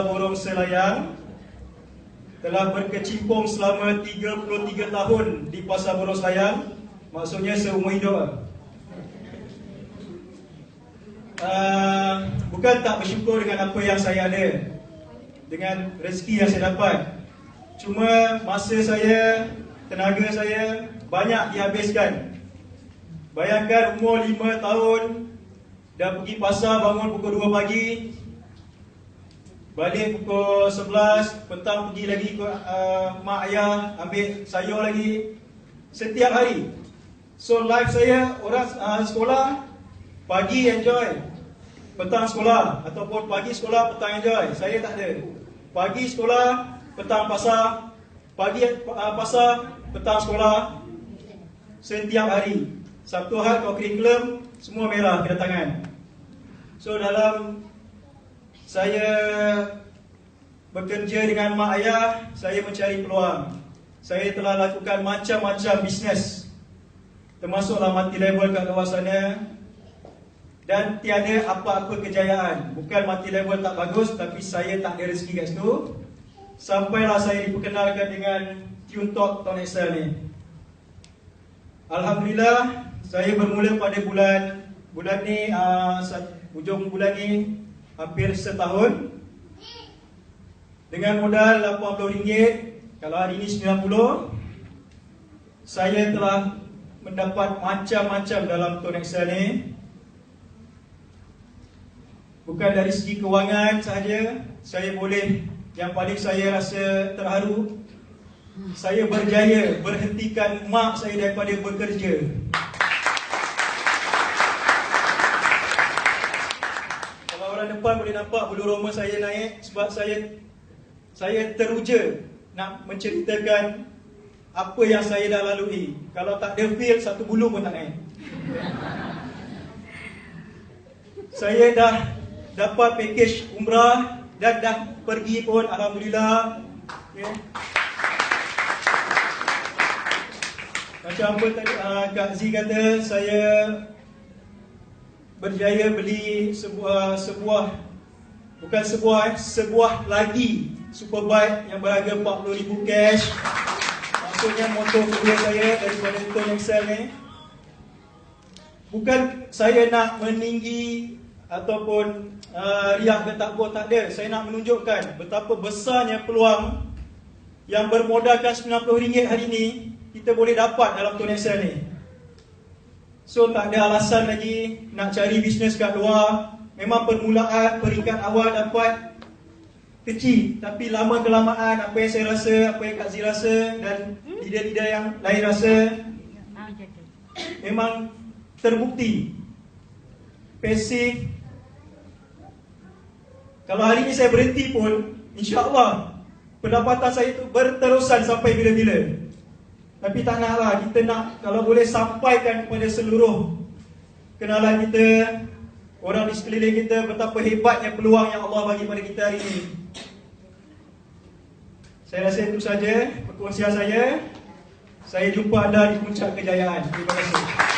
Borong Selayang telah berkecimpung selama 33 tahun di Pasar Borong Selayang. Maksudnya seumur hidup uh, bukan tak bersyukur dengan apa yang saya ada dengan rezeki yang saya dapat. Cuma masa saya tenaga saya banyak dihabiskan. Bayangkan umur 5 tahun dah pergi pasar bangun pukul 2 pagi Balik pukul 11 Petang pergi lagi ke uh, mak ayah Ambil sayur lagi. Setiap hari. So life saya Orang uh, sekolah Pagi enjoy. Petang sekolah Ataupun pagi sekolah Petang enjoy. Saya tak ada. Pagi sekolah Petang pasar. Pagi uh, pasar Petang sekolah. Setiap hari. Sabtu Ahad kalau curriculum Semua merah kedatangan. So dalam saya bekerja dengan mak ayah, saya mencari peluang. Saya telah lakukan macam-macam bisnes. Termasuklah mati level kat luar sana. Dan tiada apa-apa kejayaan. Bukan mati level tak bagus, tapi saya tak ada rezeki kat situ. Sampailah saya diperkenalkan dengan Tune Talk Tone Excel ni. Alhamdulillah, saya bermula pada bulan bulan ni, uh, ujung bulan ni hampir setahun. Dengan modal RM80 kalau hari ini 90 saya telah mendapat macam-macam dalam tone Excel ni. Bukan dari segi kewangan sahaja saya boleh yang paling saya rasa terharu saya berjaya berhentikan mak saya daripada bekerja orang depan boleh nampak bulu roma saya naik sebab saya saya teruja nak menceritakan apa yang saya dah lalui. Kalau tak ada feel satu bulu pun tak naik. saya dah dapat package umrah dan dah pergi pun alhamdulillah. Okay. Macam apa tadi uh, Kak Z kata saya berjaya beli sebuah sebuah bukan sebuah sebuah lagi superbike yang berharga 40000 cash. Maksudnya motor kedua saya daripada Tone Excel ni. Bukan saya nak meninggi ataupun uh, riak ke tak tak ada. Saya nak menunjukkan betapa besarnya peluang yang bermodalkan RM90 hari ini kita boleh dapat dalam Tone Excel ni So tak ada alasan lagi nak cari bisnes kat luar. Memang permulaan peringkat awal dapat kecil. Tapi lama kelamaan apa yang saya rasa, apa yang Kak Zee rasa dan lidah-lidah yang lain rasa. Memang terbukti. Pasif. Kalau hari ini saya berhenti pun, insyaAllah pendapatan saya itu berterusan sampai bila-bila. Tapi tak naklah kita nak kalau boleh sampaikan kepada seluruh kenalan kita, orang di sekeliling kita betapa hebatnya peluang yang Allah bagi pada kita hari ini. Saya rasa itu saja perkongsian saya. Saya jumpa anda di puncak kejayaan. Terima kasih.